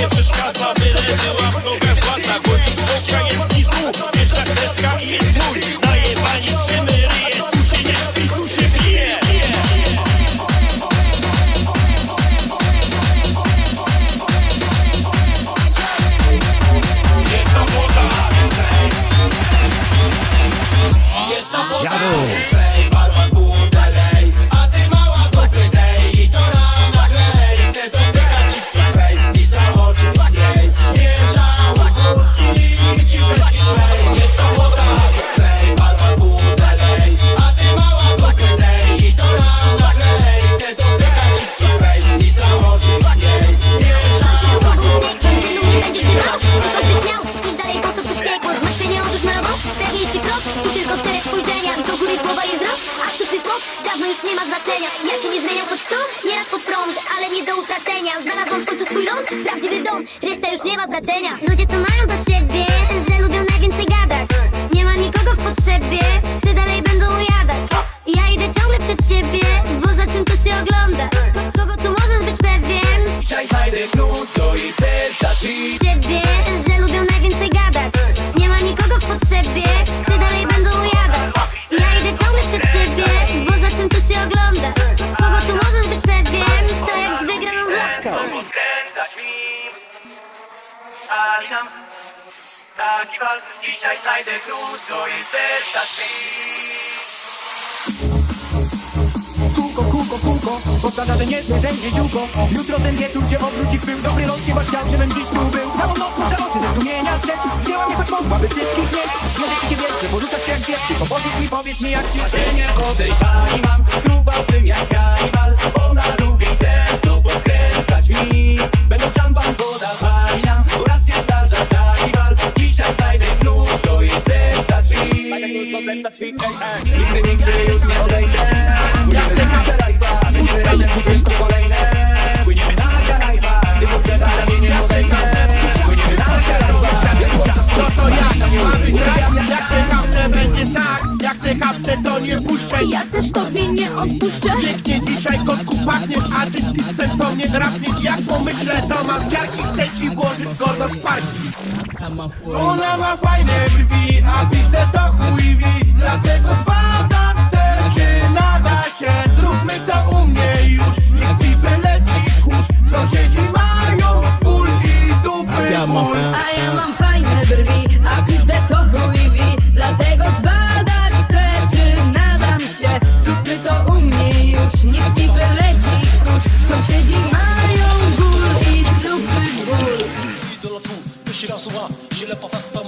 nie przeszkadza, byle była w nogach władza Chodzi szczotka, jest pizdu, pierwsza kreska i jest mój. Najebani trzymy ryje, tu się nie śpi, tu się pije. Jest już nie ma znaczenia Ja się nie zmieniam choć co? Nieraz pod prąd, ale nie do utracenia Znalazłam w końcu swój ląd, prawdziwy dom Reszta już nie ma znaczenia Ludzie to mają do siebie, że lubią najwięcej gadać Nie ma nikogo w potrzebie Psy dalej będą ujadać Ja idę ciągle przed siebie Bo za czym tu się oglądać? Kogo tu możesz być pewien? Dzisiaj znajdę klucz do jej Ali nam Taki wal Dzisiaj znajdę do jej serca drzwi Kółko, kółko, kółko Powtarza, że nie zejdzie ziółko. Jutro ten wieczór się obróci w pył Dobry los chyba chciał, żebym dziś tu był. Całą noc muszę oczy ze zdumienia trzeć. Wzięła mnie choć mogłaby wszystkich mieć. Śmieszek się wiecznie, poruszać się jak dziewczy Powiedz mi, powiedz mi jak się cienie po tej pani mam. Skrubałbym jak kanibal Ej Nigdy, nigdy już nie odejdę Płyniemy na Karaiba Będziemy razem wszystko kolejne Płyniemy na Karaiba Ty poprzeda ramię nie odejdę Płyniemy na Karaiba No to jak? Mamy grać? Jak te hapce będzie tak Jak te hapce to nie puszczę. Ja też tobie nie odpuszczę. Pięknie dzisiaj kotku pachniesz A ty z to mnie drapniesz Jak pomyślę to mam ciarki Chcę ci włożyć go do sparki Ona ma fajne brwi A widzę to chuj wi. Dlatego spada suis là souvent, j'ai le papa pam,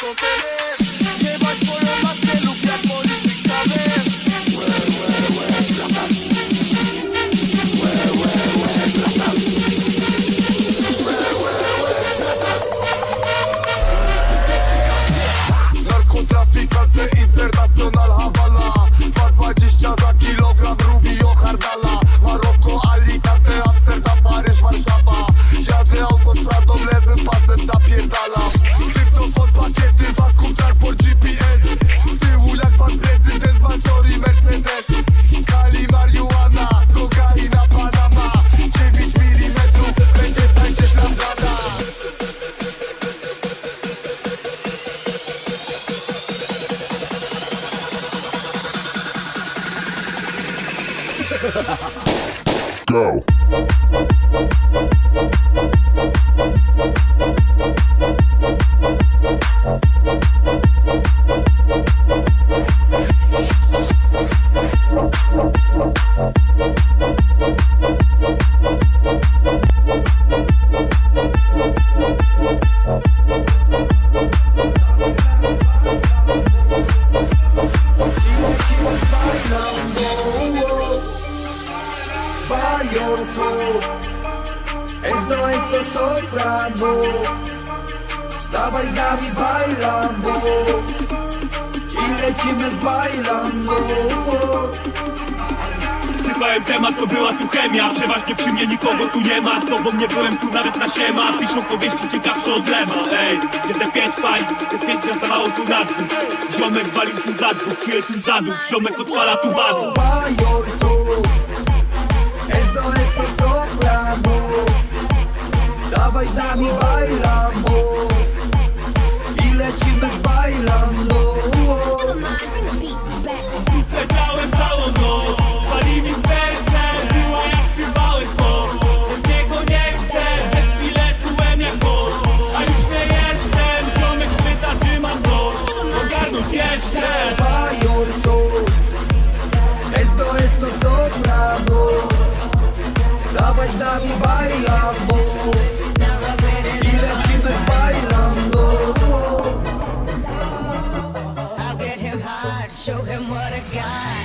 com beleza. Go. Bailonso lecimy bailando Sypałem temat, to była tu chemia. Przeważnie przy mnie nikogo tu nie ma. Z tobą nie byłem tu nawet na siema. Piszą powieści ciekawsze od lema. Ej, gdzie te pięć pań, te pięć za mało tu na dwóch Ziomek walił tu za dwóch, przyjaciół za dół. Ziomek odpala tu badu Esto, esto soprano Dawaj z nami bailando I lecimy Czekałem całą mi serce Była jak przybałek po. Bez niego nie chcę czułem jak moc A już nie jestem Ziomek pyta czy mam Dawaj z nami bailando I God.